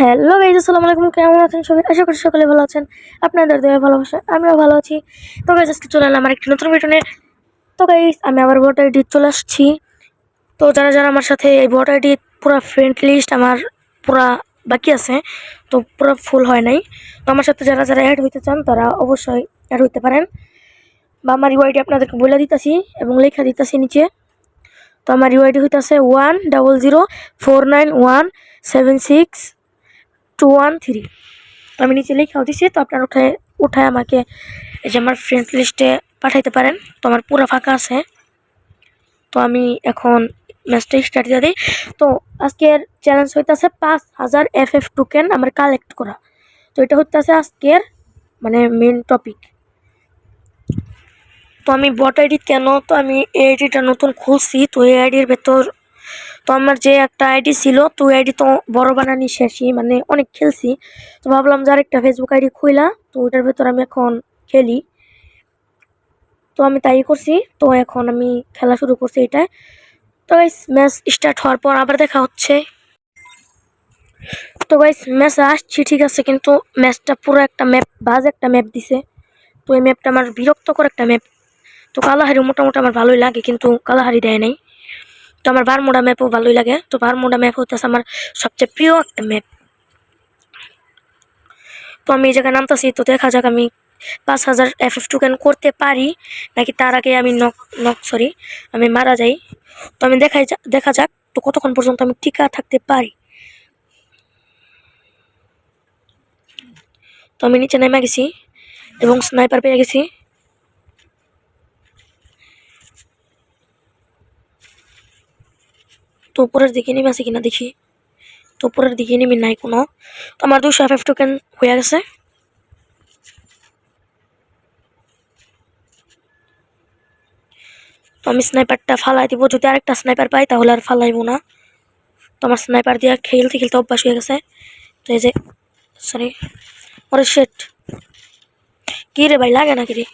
Hello guys আসসালামু আলাইকুম, কেমন আছেন সবাই? আশা করি সকলে ভালো আছেন। আপনাদের দয়া, ভালোবাসা, আমিও ভালো আছি। তো গাইজ আজকে চলে এলাম আমার একটি নতুন ভিডিও নিয়ে। তো গাইজ আমি আবার ভোট আইডি চলে আসছি। তো যারা যারা আমার সাথে এই ভোট আইডি পুরো ফ্রেন্ড লিস্ট আমার পুরা বাকি আছে, তো পুরো ফুল হয় নাই। তো আমার সাথে যারা যারা অ্যাড হইতে চান, তারা অবশ্যই অ্যাড হইতে পারেন। বা আমার ইউআইডি আপনাদেরকে বলে দিতেছি এবং লেখা দিতেছি নিচে। তো আমার ইউআইডি হইতেছে one double zero four nine one seven six two one three আমি নিচে লিখাও দিছি তো আপনার উঠায় উঠায় আমাকে এই যে আমার ফ্রেন্ড লিস্টে পাঠাইতে পারেন। তো আমার পুরো ফাঁকা আছে। তো আমি এখন ম্যাচটা স্টার্ট দিয়ে দিই। তো আজকের চ্যালেঞ্জ হইতেছে পাঁচ হাজার এফ এফ টোকেন আমার কালেক্ট করা। তো এটা হইতেছে আজকের মানে মেন টপিক তো আমি বট আইডি কেন? তো আমি এই আইডিটা নতুন খুলছি। তো এই আইডির ভেতর তো আমার যে একটা আইডি ছিল, তো আইডি তো বড় বানানি শেষই মানে অনেক খেলছি। তো ভাবলাম যে আরেকটা ফেসবুক আইডি খুইলা, তো ওটার ভেতর আমি এখন খেলি। তো আমি তাই করছি, তো এখন আমি খেলা শুরু করছি এটায় তো গাইস ম্যাচ স্টার্ট হওয়ার পর আবার দেখা হচ্ছে। তো গাইস ম্যাচ আসছি, ঠিক আছে, কিন্তু ম্যাচটা পুরো একটা ম্যাপ বাজ একটা ম্যাপ দিছে। তো এই ম্যাপটা আমার বিরক্তকর একটা ম্যাপ তো কালাহারি মোটামুটি আমার ভালোই লাগে, কিন্তু কালাহারি দেয় নাই। তো আমার বারমুডা ম্যাপও ভালোই লাগে। তো বারমুডা ম্যাপ হচ্ছে আমার সবচেয়ে প্রিয় একটা ম্যাপ তো আমি এই জায়গায় নামতেছি, তো দেখা যাক আমি পাঁচ হাজার এফ এফ টোকেন করতে পারি, নাকি তার আগে আমি নক নক সরি আমি মারা যাই। তো আমি দেখাই দেখা যাক, তো কতক্ষণ পর্যন্ত আমি টিকা থাকতে পারি। তো আমি নিচে নেমে গেছি এবং স্নাইপার পেয়ে গেছি। তো উপরের দিকে নেমে আছে কিনা দেখি। তো উপরের দিকে নেমে নাই কোনো। তো আমার দুশো এফ এফ টোকেন হয়ে গেছে তো আমি স্নাইপারটা ফালাই দিব। যদি আরেকটা স্নাইপার পাই, তাহলে আর ফালাইবো না। তো আমার স্নাইপার দিয়ে খেলতে খেলতে অভ্যাস হয়ে গেছে তো এই যে সরি ওরে শেট কি রে ভাই, লাগে নাকি রে?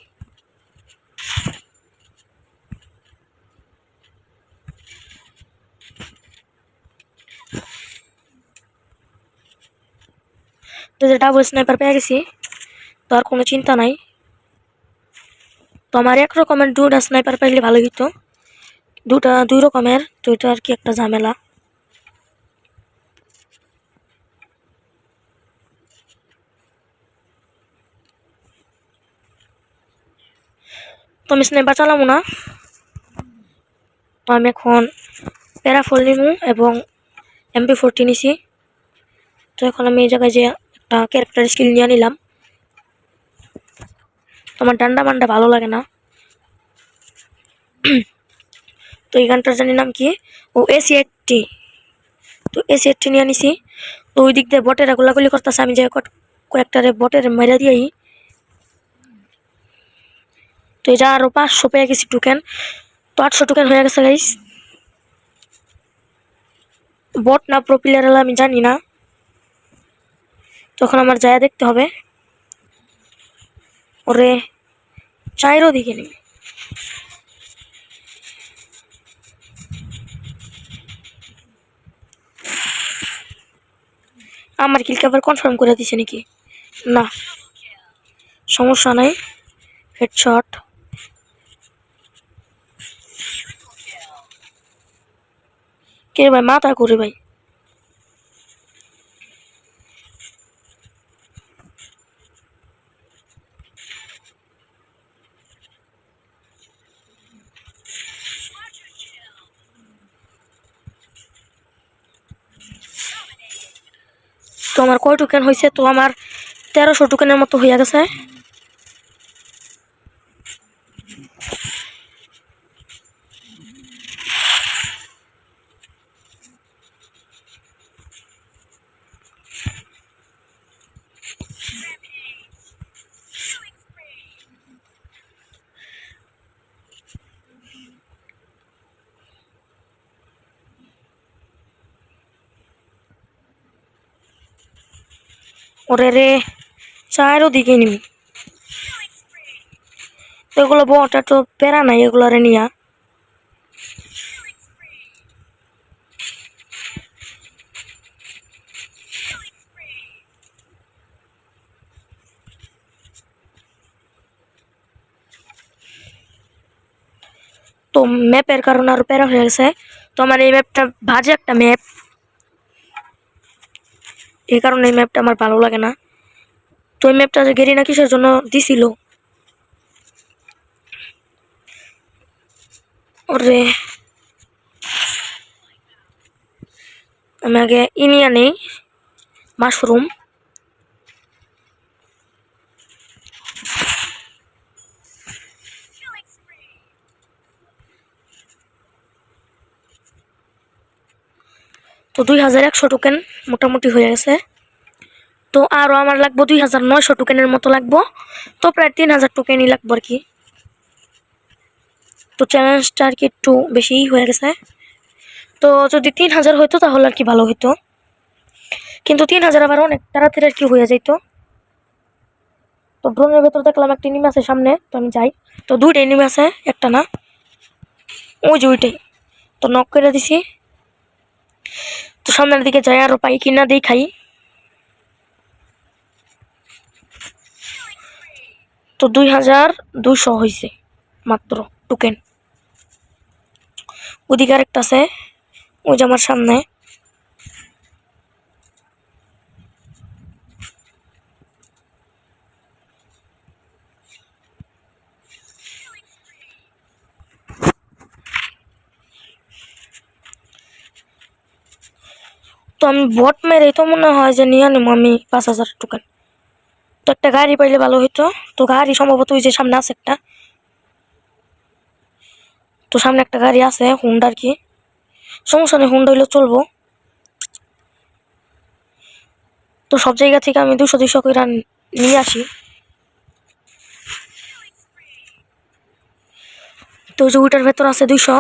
যে ডাবল স্নাইপার পেয়ে গেছি, তো আর কোনো চিন্তা নাই। তো আমার এক রকমের দুটা স্নাইপার পাইলে ভালো হইতো। দুটা দুই রকমের, তো এটা আর কি একটা ঝামেলা। তো আমি স্নাইপার চালাবো না। তো আমি এখন প্যারাফল নিমু এবং এমপি ফোরটি নিছি। তো এখন আমি এই জায়গায় যে একটা ক্যারেক্টার স্কিল নিয়ে নিলাম। আমার ডান্ডা মান্ডা ভালো লাগে না। তো এই গানটার জানি নাম কি? ও এসি এইটটি তো এসি এইটটি নিয়ে নিছি তো ওই দিক দিয়ে বটেরা গোলাগুলি করতেছে, আমি যে কট- কয়েকটারে বটের মেরা দিয়েই তো এটা আরও পাঁচশো পেয়ে গেছি টোকেন তো আটশো টোকেন হয়ে গেছে গাইস বট না প্রো প্লেয়ার আমি জানি না। তখন আমার যায় দেখতে হবে। ওরে চাইরও দিকে নেবে আমার কিলকে আবার কনফার্ম করে দিছে নাকি? না। সমস্যা নাই। হেডশট কে ভাই, মাথা করে ভাই। তো আমার কয় টোকেন হয়েছে তো আমার তেরোশো টোকেনের মতো হইয়া গেছে। ওরে রে চারোদিকে নিবি। এগুলো বটা তো পেরা নাই এগুলো রে নিয়া। তো ম্যাপের কারণে আরও প্যারা হয়ে গেছে। তো আমার এই ম্যাপটা ভাজে একটা ম্যাপ এই কারণে এই ম্যাপটা আমার ভালো লাগে না। তো এই ম্যাপটা যে গেরিনা কিসের জন্য দিছিল। ওরে। আমি আগে ইনিয়া নেই, মাশরুম। তো দুই হাজার একশো টোকেন মোটামুটি হয়ে গেছে। তো আরও আমার লাগবো দুই হাজার নয়শো টোকেনের মতো লাগবো। তো প্রায় তিন হাজার টোকেনই লাগবো আর কি। তো চ্যালেঞ্জটা আর কি একটু বেশিই হয়ে গেছে। তো যদি তিন হাজার হইতো তাহলে আর কি ভালো হইতো। কিন্তু তিন হাজার আবার অনেক তাড়াতাড়ি আর কি হয়ে যাইতো। তো ড্রোনের ভেতর দেখলাম একটা নিম আছে সামনে, তো আমি যাই। তো দুইটাই নিম আছে, একটা না। ওই যে ওইটাই। তো নক করে দিছি। তো সামনের দিকে যাই, আরও পাই কিনা দিয়ে খাই। তো দুই হাজার দুইশো হয়েছে মাত্র টোকেন ওদিকে আরেকটা আছে, ওই যে আমার সামনে। তো আমি বট মেরেই তো মনে হয় যে নিয়ে আনিম আমি পাঁচ হাজার টোকেন। তো একটা গাড়ি পাইলে ভালো হইতো। তো গাড়ি সম্ভবত ওই যে সামনে আছে একটা। তো সামনে একটা গাড়ি আছে হুন্ডার কি সমস্যা নেই হুন্ডা হইলে চলবো। তো সব জায়গা থেকে আমি দুশো দুশো করে নিয়ে আসি। তো ওই যে ওইটার ভেতর আছে দুইশো।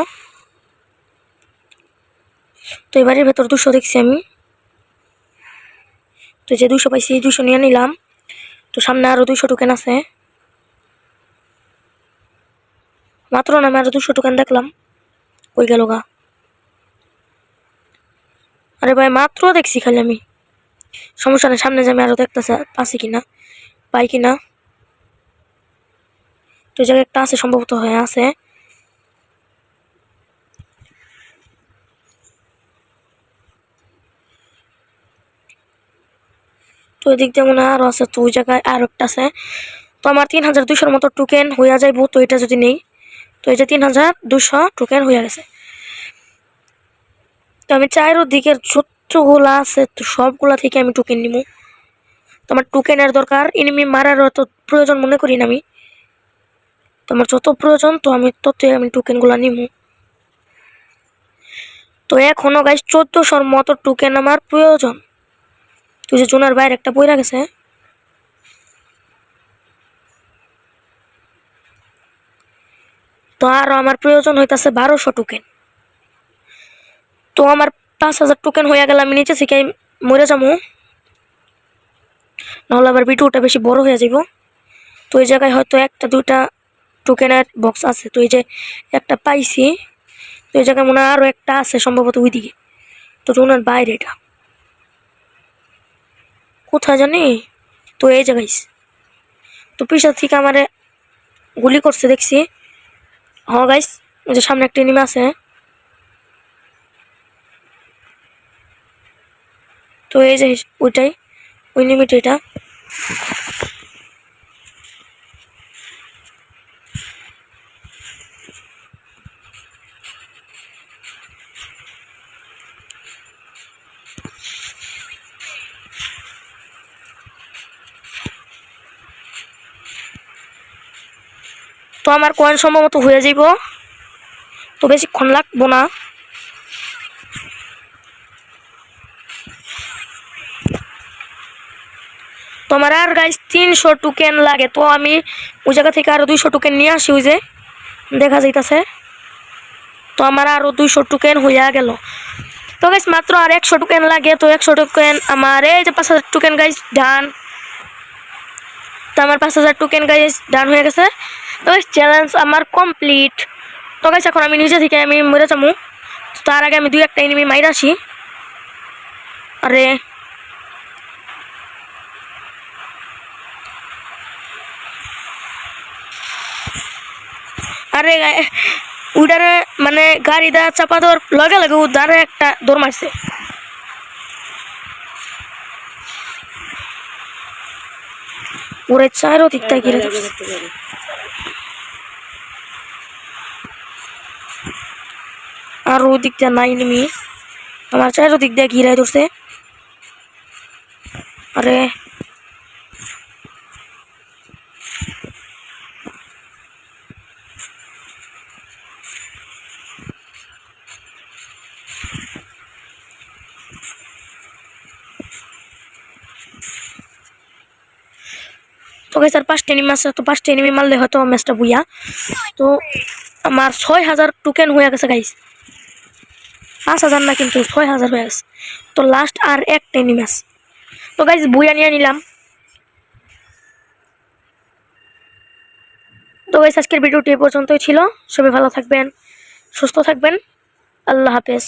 তো এবারের ভেতর দুশো দেখছি আমি। তো যে দুশো পাইছি দুশো নিয়ে নিলাম। তো সামনে আরও দুশো টোকেন আছে। মাত্র না, আমি আরও দুশো টোকেন দেখলাম। ওই গেল গা? আরে ভাই, মাত্র দেখছি খালি আমি। সমস্যা নেই, সামনে যে আমি আরও দেখতেছে পাচ্ছি কিনা? পাই কিনা? তো জায়গায় একটা আছে, সম্ভবত হয়ে, আছে। তো ওই দিক দিয়ে মনে হয় আরও আছে, তো ওই জায়গায় আর একটা আছে। তো আমার তিন হাজার দুশোর মতো টোকেন হইয়া যাইব, তো এটা যদি নেই, তো এই যে তিন হাজার দুশো টোকেন হইয়া গেছে। তো আমি চায়ের দিকের যতগুলা আছে, তো সবগুলা থেকে আমি টোকেন নিব তো আমার টোকেনের দরকার এনিমি মারার অত প্রয়োজন মনে করি না আমি। তো আমার যত প্রয়োজন, তো আমি ততই আমি টোকেনগুলো নিব তো এখনও গাইস চোদ্দোশোর মতো টোকেন আমার প্রয়োজন। তুই যে জোনার বাইরে একটা বই গেছে। তো আরও আমার প্রয়োজন হইতাছে বারোশো টোকেন তো আমার পাঁচ হাজার টোকেন হয়ে গেলে আমি নিচে থেকে মরে যাব। নাহলে আবার ভিডিওটা বেশি বড় হয়ে যাব তো এই জায়গায় হয়তো একটা, দুইটা টোকেনের বক্স আছে। তো এই যে একটা পাইছি। তো এই জায়গায় মনে হয় আরও একটা আছে সম্ভবত ওইদিকে। তো জোনার বাইরে এটা। কোথায় জানি? তো এই জায়গায় তো পিছন থেকে আমারে গুলি করছে, দেখছি। হ গাইস ওই যে সামনে একটা এনিমি আছে। তো এই যে ওইটাই, ওই নিমিট এটা। তো আমার কয়েন সম্ভবত হয়ে যাইব। তো বেশিক্ষণ লাগবো না। তোমার আর গাইস তিনশো টোকেন লাগে। তো আমি ওই জায়গা থেকে আরও দুইশো টোকেন নিয়ে আসি ওই যে, দেখা যাইতাছে। তো আমার আরও দুইশো টোকেন হইয়া গেল। তো গাইস মাত্র আর একশো টোকেন লাগে। তো একশো টোকেন আমার, এই যে পাঁচ হাজার টোকেন গাইস ডান তো আমার পাঁচ হাজার টোকেন গাইস ডান হয়ে গেছে। তো চ্যালেঞ্জ আমার কমপ্লিট তো গাইস এখন আমি নিজে থেকে আমি মরে যাব। তার আগে আমি দুই একটা এনিমি মাইরা আসি। আরে। আরে ওইটারে মানে গাড়ি দা চাপা দেওয়ার লগে লগে দাঁড়ে একটা দৌড় মারছে। ওরে চারও দিকটা ঘিরে ধরছে। আর ও দিক দিয়ে নাই নেমি আমার চারো দিক দিয়ে ঘিরাই ধরছে আরে তো গাইস আর পাঁচটা এনিমি আছে তো পাঁচটা এনিমি মারলে হয়তো ম্যাচটা বুইয়া তো আমার ছয় হাজার টোকেন হয়ে গেছে গাইস পাঁচ হাজার না কিন্তু ছয় হাজার হয়ে তো লাস্ট আর একটা টেনি আছে তো গাইজ বই নিয়ে নিলাম। তো গাইজ আজকের ভিডিওটি এ পর্যন্তই ছিল। সবাই ভালো থাকবেন, সুস্থ থাকবেন। আল্লাহ হাফেজ।